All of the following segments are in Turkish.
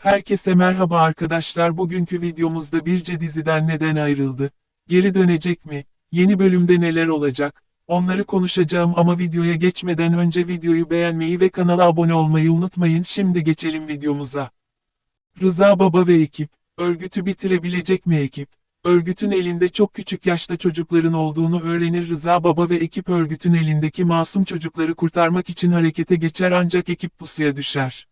Herkese merhaba arkadaşlar bugünkü videomuzda Birce diziden neden ayrıldı? Geri dönecek mi? Yeni bölümde neler olacak? Onları konuşacağım ama videoya geçmeden önce videoyu beğenmeyi ve kanala abone olmayı unutmayın şimdi geçelim videomuza. Rıza Baba ve ekip, örgütü bitirebilecek mi ekip? Örgütün elinde çok küçük yaşta çocukların olduğunu öğrenir Rıza Baba ve ekip örgütün elindeki masum çocukları kurtarmak için harekete geçer ancak ekip pusuya düşer.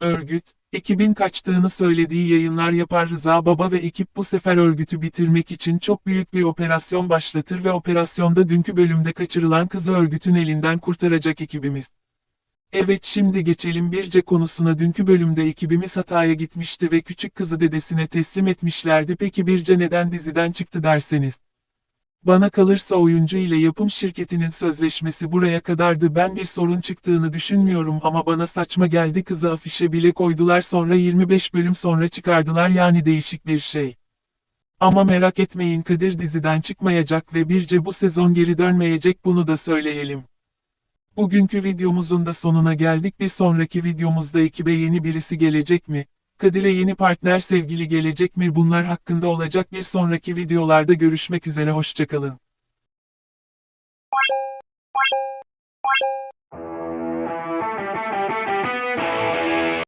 Örgüt, ekibin kaçtığını söylediği yayınlar yapar Rıza Baba ve ekip bu sefer örgütü bitirmek için çok büyük bir operasyon başlatır ve operasyonda dünkü bölümde kaçırılan kızı örgütün elinden kurtaracak ekibimiz. Evet şimdi geçelim Birce konusuna dünkü bölümde ekibimiz hataya gitmişti ve küçük kızı dedesine teslim etmişlerdi peki Birce neden diziden çıktı derseniz. Bana kalırsa oyuncu ile yapım şirketinin sözleşmesi buraya kadardı ben bir sorun çıktığını düşünmüyorum ama bana saçma geldi kızı afişe bile koydular sonra 25 bölüm sonra çıkardılar yani değişik bir şey. Ama merak etmeyin Kadir diziden çıkmayacak ve Birce bu sezon geri dönmeyecek bunu da söyleyelim. Bugünkü videomuzun da sonuna geldik bir sonraki videomuzda ekibe yeni birisi gelecek mi? Kadir'e yeni partner sevgili gelecek mi bunlar hakkında olacak bir sonraki videolarda görüşmek üzere hoşçakalın.